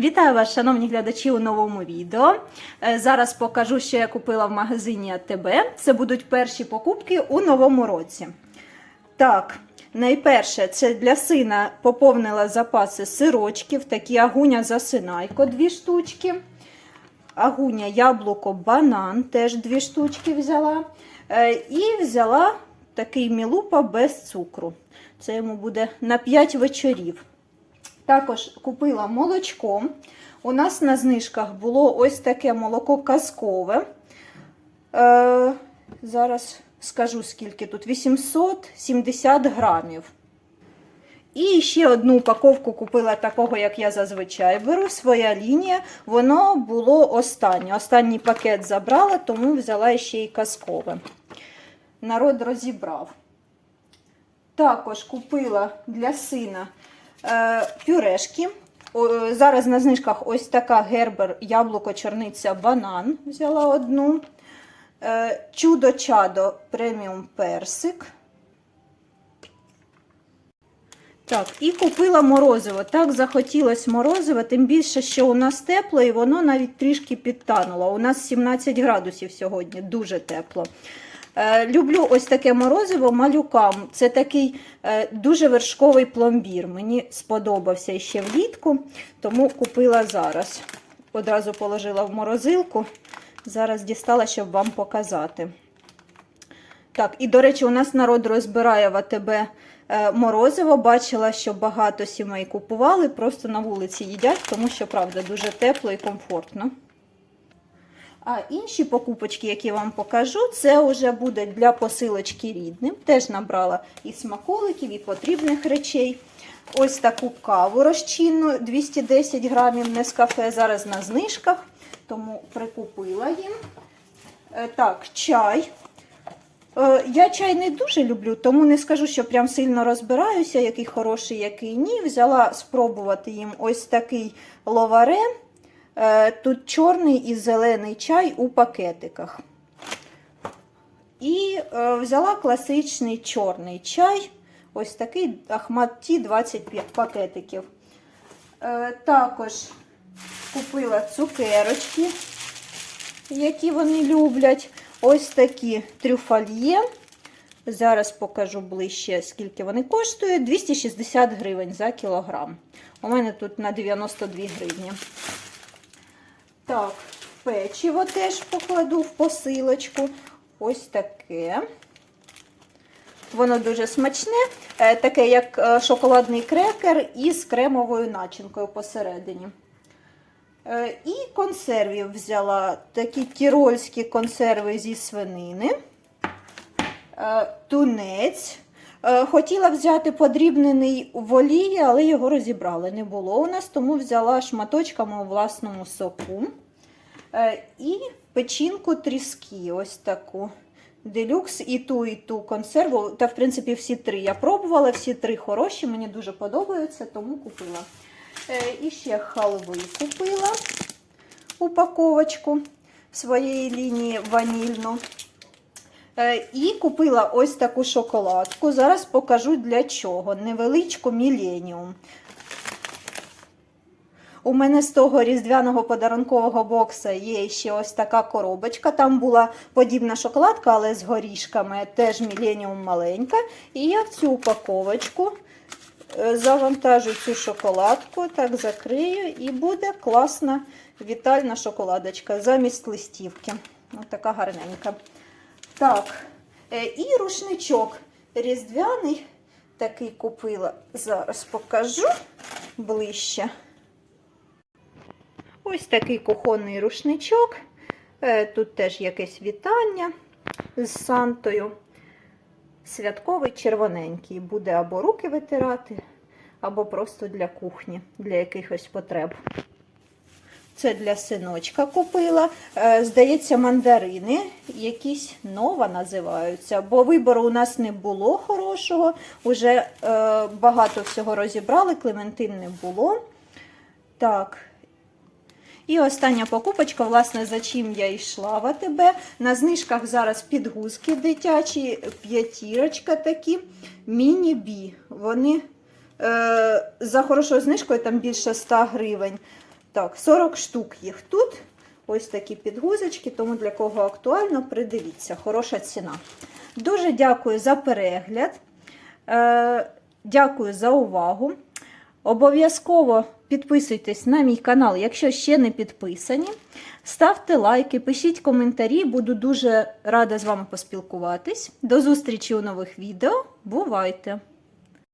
Вітаю вас, шановні глядачі, у новому відео. Е, Зараз покажу, що я купила в магазині АТБ. Це будуть перші покупки у новому році. Так, найперше, це для сина поповнила запаси сирочків, такі агуня засинайко, дві штучки. Агуня, яблуко, банан, теж дві штучки взяла. Е, І взяла такий мілупа без цукру. Це йому буде на 5 вечорів. Також купила молочко. У нас на знижках було ось таке молоко казкове. Е, зараз скажу скільки тут: 870 грамів. І ще одну упаковку купила такого, як я зазвичай беру. Своя лінія. Воно було останнє. Останній пакет забрала, тому взяла ще й казкове. Народ розібрав. Також купила для сина пюрешки. Е, зараз на знижках ось така гербер, яблуко, чорниця, банан. Взяла одну. Е, Чудо чадо преміум персик. Так, і купила морозиво. Так захотілося морозиво, тим більше, що у нас тепло, і воно навіть трішки підтануло. У нас 17 градусів сьогодні, дуже тепло. Е, люблю ось таке морозиво малюкам. Це такий е, дуже вершковий пломбір. Мені сподобався ще влітку, тому купила зараз. Одразу положила в морозилку. Зараз дістала, щоб вам показати. Так, і до речі, у нас народ розбирає в АТБ е, морозиво. Бачила, що багато сімей купували, просто на вулиці їдять, тому що, правда, дуже тепло і комфортно. А інші покупочки, які вам покажу, це вже буде для посилочки рідним. Теж набрала і смаколиків, і потрібних речей. Ось таку каву розчинну 210 грамів Нескафе. Зараз на знижках, тому прикупила їм. Е, Так, чай. Е, Я чай не дуже люблю, тому не скажу, що прям сильно розбираюся, який хороший, який ні. Взяла спробувати їм ось такий ловаре. Е, Тут чорний і зелений чай у пакетиках. І е, взяла класичний чорний чай. Ось такий Ахмат Ті 25 пакетиків. Е, Також купила цукерочки, які вони люблять. Ось такі трюфальє. Зараз покажу ближче, скільки вони коштують. 260 гривень за кілограм. У мене тут на 92 гривні. Так, печиво теж покладу в посилочку. Ось таке. Воно дуже смачне, е, таке як е, шоколадний крекер із кремовою начинкою посередині. Е, І консервів взяла такі тірольські консерви зі свинини, тунець. Е, Хотіла взяти подрібнений в олії, але його розібрали. Не було у нас, тому взяла шматочками у власному соку. Е, І печінку тріски, ось таку. Делюкс і ту, і ту консерву. Та, в принципі, всі три я пробувала, всі три хороші, мені дуже подобаються, тому купила. Е, І ще халви купила упаковочку своєї лінії ванільну. Е, І купила ось таку шоколадку. Зараз покажу для чого. Невеличку Міленіум. У мене з того різдвяного подарункового бокса є ще ось така коробочка. Там була подібна шоколадка, але з горішками, теж Міленіум маленька. І я в цю упаковочку е, завантажу цю шоколадку, так закрию, і буде класна вітальна шоколадочка замість листівки. Ось така гарненька. Так, е, і рушничок різдвяний такий купила. Зараз покажу ближче. Ось такий кухонний рушничок. Е, Тут теж якесь вітання з Сантою. Святковий червоненький. Буде або руки витирати, або просто для кухні, для якихось потреб. Це для синочка купила. Е, Здається, мандарини якісь нова називаються, бо вибору у нас не було хорошого. Уже е, багато всього розібрали, клементин не було. Так. І остання покупочка, власне, за чим я йшла в АТБ. На знижках зараз підгузки дитячі, п'ятірочка такі, міні-бі. Вони е, за хорошою знижкою, там більше 100 гривень. Так, 40 штук їх тут. Ось такі підгузочки, тому для кого актуально, придивіться, хороша ціна. Дуже дякую за перегляд. Е, дякую за увагу. Обов'язково підписуйтесь на мій канал, якщо ще не підписані. Ставте лайки, пишіть коментарі, буду дуже рада з вами поспілкуватись. До зустрічі у нових відео. Бувайте!